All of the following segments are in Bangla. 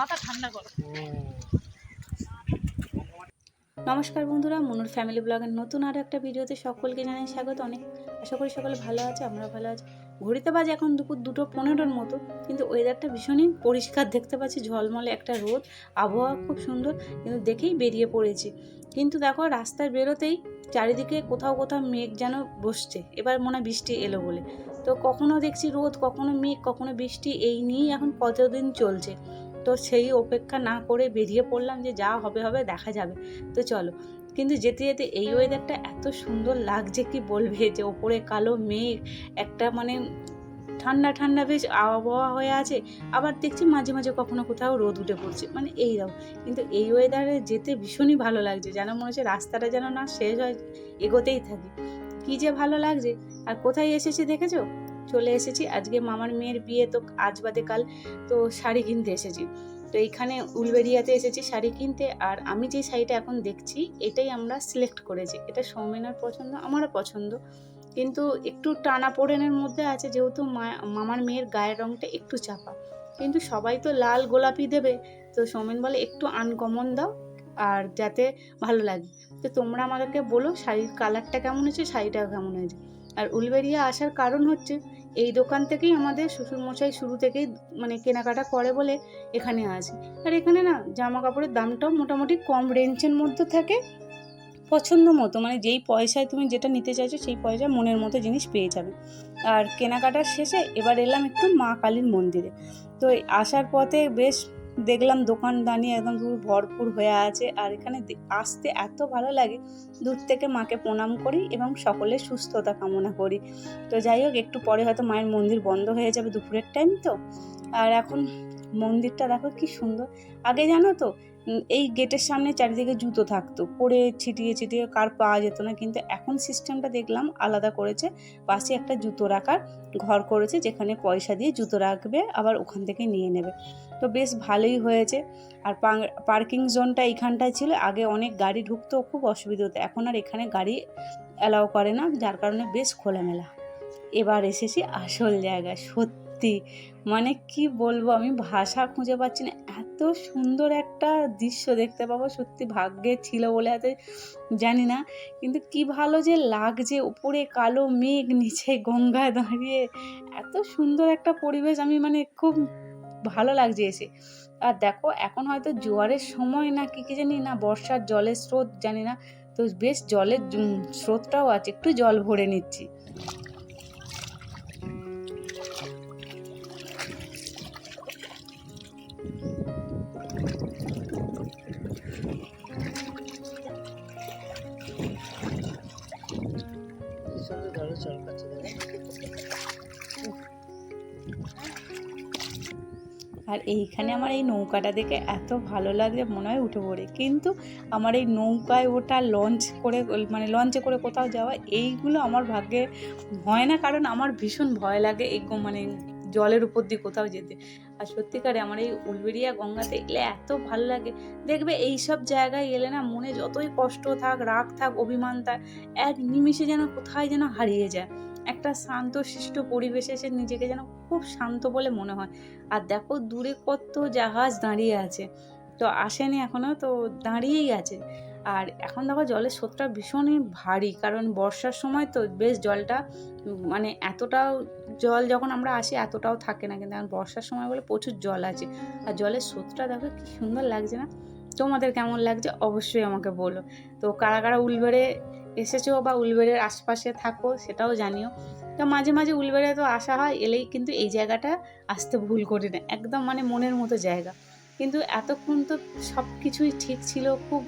মাথা ঠান্ডা করো। নমস্কার বন্ধুরা, মনুর ফ্যামিলি ব্লগের নতুন আরও একটা ভিডিওতে সকলকে জানাই স্বাগত। অনেক আশা করি সকলে ভালো আছে আমরা ভালো আছি। ঘড়িতে বাজে এখন দুপুর দুটো পনেরোর মতো, কিন্তু ওয়েদারটা ভীষণই পরিষ্কার দেখতে পাচ্ছি। ঝলমলে একটা রোদ, আবহাওয়া খুব সুন্দর, কিন্তু দেখেই বেরিয়ে পড়েছি। কিন্তু দেখো, রাস্তায় বেরোতেই চারিদিকে কোথাও কোথাও মেঘ যেন বসছে। এবার মনে বৃষ্টি এলো বলে। তো কখনো দেখছি রোদ, কখনো মেঘ, কখনো বৃষ্টি, এই নিয়েই এখন কতদিন চলছে। তো সেই অপেক্ষা না করে বেরিয়ে পড়লাম যে যা হবে হবে দেখা যাবে। তো চলো। কিন্তু যেতে যেতে এই ওয়েদারটা এত সুন্দর লাগছে কি বলবে যে ওপরে কালো মেঘ, একটা মানে ঠান্ডা ঠান্ডা বেশ আবহাওয়া হয়ে আছে। আবার দেখছি মাঝে মাঝে কখনো কোথাও রোদ উঠে পড়ছে। মানে এই দাও। কিন্তু এই ওয়েদারে যেতে ভীষণই ভালো লাগছে। যেন মনে হচ্ছে রাস্তাটা যেন না শেষ হয়, এগোতেই থাকি। কী যে ভালো লাগছে। আর কোথায় এসেছি দেখেছ? চলে এসেছি। আজকে মামার মেয়ের বিয়ে তো আজ বাদে কাল, তো শাড়ি কিনতে এসেছি। তো এইখানে উলবেরিয়াতে এসেছি শাড়ি কিনতে, আর আমি যে শাড়িটা এখন দেখছি, এটাই আমরা সিলেক্ট করেছি। এটা সৌমেনার পছন্দ, আমারও পছন্দ। কিন্তু একটু টানা পোড়েনের মধ্যে আছে, যেহেতু মামার মেয়ের গায়ের রঙটা একটু চাপা। কিন্তু সবাই তো লাল গোলাপি দেবে, তো সৌমেন বলে, একটু আনকমন দাও, আর যাতে ভালো লাগে। তো তোমরা আমাদেরকে বলো, শাড়ির কালারটা কেমন হয়েছে শাড়িটা কেমন হয়েছে। আর উলবেরিয়া আসার কারণ হচ্ছে এই দোকান থেকেই আমাদের শ্বশুরমশাই শুরু থেকেই মানে কেনাকাটা করে বলে এখানে আছে। আর এখানে না জামা কাপড়ের দামটাও মোটামুটি কম রেঞ্জের মধ্যে থাকে, পছন্দ মতো। মানে যেই পয়সায় তুমি যেটা নিতে চাইছো সেই পয়সায় মনের মতো জিনিস পেয়ে যাবে। আর কেনাকাটার শেষে এবার এলাম একটু মা কালীর মন্দিরে। তো আসার পথে বেশ দেখলাম দোকান দানি একদম পুরো ভরপুর হয়ে আছে আর এখানে আসতে এত ভালো লাগে। দূর থেকে মাকে প্রণাম করি এবং সকলের সুস্থতা কামনা করি। তো যাই হোক, একটু পরে হয়তো মায়ের মন্দির বন্ধ হয়ে যাবে দুপুরের টাইম তো। আর এখন মন্দিরটা দেখো কি সুন্দর। আগে জানো তো এই গেটের সামনে চারিদিকে জুতো থাকতো। পরে ছিটিয়ে ছিটিয়ে কার পাওয়া যেত না, কিন্তু এখন সিস্টেমটা দেখলাম আলাদা করেছে। পাশে একটা জুতো রাখার ঘর করেছে, যেখানে পয়সা দিয়ে জুতো রাখবে, আবার ওখান থেকে নিয়ে নেবে। তো বেশ ভালোই হয়েছে। আর পার্কিং জোনটা এইখানটায় ছিল। আগে অনেক গাড়ি ঢুকতো, খুব অসুবিধা হতো। এখন আর এখানে গাড়ি অ্যালাউ করে না, যার কারণে বেশ খোলামেলা। এবার এসেছি আসল জায়গায়, সত্যি। মানে কি বলব, আমি ভাষা খুঁজে পাচ্ছি না। এত সুন্দর একটা দৃশ্য দেখতে পাবো। সত্যি ভাগ্যে ছিল বলে এত জানি না। কিন্তু কি ভালো যে লাগছে, উপরে কালো মেঘ, নিচে গঙ্গায় দাঁড়িয়ে। এত সুন্দর একটা পরিবেশ আমি মানে খুব ভালো লাগছে এসে। আর দেখো, এখন হয়তো জোয়ারের সময় না কি কি জানি না, বর্ষার জলের স্রোত, জানি না। তো বেশ জলের স্রোতটাও আছে। একটু জল ভরে নিচ্ছি। আর এইখানে আমার এই নৌকাটা দেখে এত ভালো লাগছে, মনে হয় উঠে পড়ে। কিন্তু আমার এই নৌকায় ওটা লঞ্চ করে মানে লঞ্চে করে কোথাও যাওয়া, এইগুলো আমার ভাগ্যে হয় না। কারণ আমার ভীষণ ভয় লাগে এই মানে জলের উপর দিয়ে কোথাও যেতে। আর সত্যিকারে আমার এই উলবেরিয়া গঙ্গাতে এলে এত ভালো লাগে। দেখবে এই সব জায়গায় এলে না মনে যতই কষ্ট থাক, রাগ থাক, অভিমান থাক, এক নিমিষে যেন কোথায় যেন হারিয়ে যায়। একটা শান্ত শিষ্ট পরিবেশে সে নিজেকে যেন খুব শান্ত বলে মনে হয়। আর দেখো দূরে কত জাহাজ দাঁড়িয়ে আছে। তো আসেনি এখনও, তো দাঁড়িয়েই আছে। আর এখন দেখো জলের স্রোতটা ভীষণই ভারী, কারণ বর্ষার সময় তো বেশ জলটা মানে এতটাও জল যখন আমরা আসি এতটাও থাকে না, কিন্তু এখন বর্ষার সময় বলে প্রচুর জল আছে। আর জলের স্রোতটা দেখো কি সুন্দর লাগছে না? তোমাদের কেমন লাগছে অবশ্যই আমাকে বলো। তো কারা কারা উলবেড়ে এসেছ বা উলবেড়ের আশপাশে থাকো সেটাও জানিও। তো মাঝে মাঝে উলবেড়ে তো আসা হয়, এলেই কিন্তু এই জায়গাটা আসতে ভুল করি না একদম মানে মনের মতো জায়গা। কিন্তু এতক্ষণ তো সব কিছুই ঠিক ছিল, খুব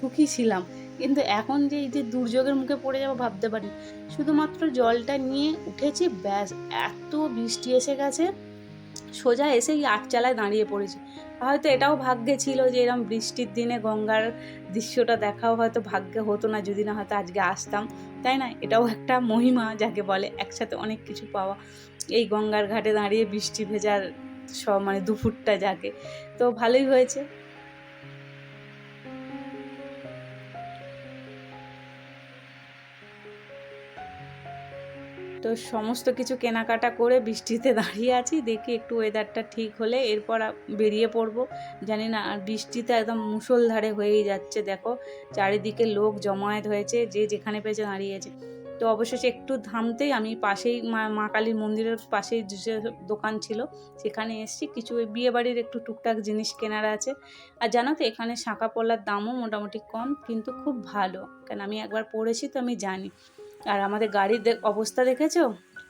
সুখী ছিলাম। কিন্তু এখন যে এই যে দুর্যোগের মুখে পড়ে যাব ভাবতে পারি। শুধুমাত্র জলটা নিয়ে উঠেছি, ব্যাস, এত বৃষ্টি এসে গেছে, সোজা এসে এসেই আটচালায় দাঁড়িয়ে পড়েছি। হয়তো এটাও ভাগ্যে ছিল যে এরকম বৃষ্টির দিনে গঙ্গার দৃশ্যটা দেখাও হয়তো ভাগ্যে হতো না, যদি না হয়তো আজকে আসতাম। তাই না? এটাও একটা মহিমা যাকে বলে একসাথে অনেক কিছু পাওয়া। এই গঙ্গার ঘাটে দাঁড়িয়ে বৃষ্টি ভেজার সব মানে দুপুরটা যাকে। তো ভালোই হয়েছে। তো সমস্ত কিছু কেনাকাটা করে বৃষ্টিতে দাঁড়িয়ে আছি, দেখি একটু ওয়েদারটা ঠিক হলে এরপর বেরিয়ে পড়ব। জানি না, আর বৃষ্টিতে একদম মুষলধারে হয়েই যাচ্ছে, দেখো। চারিদিকে লোক জমায়েত হয়েছে, যে যেখানে পেয়েছে দাঁড়িয়েছে তো অবশেষে একটু থামতেই আমি পাশেই মা মা কালীর মন্দিরের পাশেই যে দোকান ছিল, সেখানে এসেছি। কিছু ওই বিয়েবাড়ির একটু টুকটাক জিনিস কেনার আছে। আর জানো তো, এখানে শাঁখা পলার দামও মোটামুটি কম, কিন্তু খুব ভালো। কারণ আমি একবার পড়েছি তো আমি জানি। আর আমাদের গাড়ির অবস্থা দেখেছ?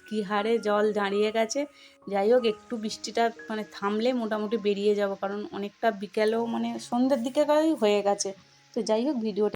কি হারে জল দাঁড়িয়ে গেছে। যাই হোক, একটু বৃষ্টিটা মানে থামলে মোটামুটি বেরিয়ে যাব, কারণ অনেকটা বিকেলেও মানে সন্ধ্যের দিকে হয়ে গেছে। তো যাই হোক, ভিডিওটা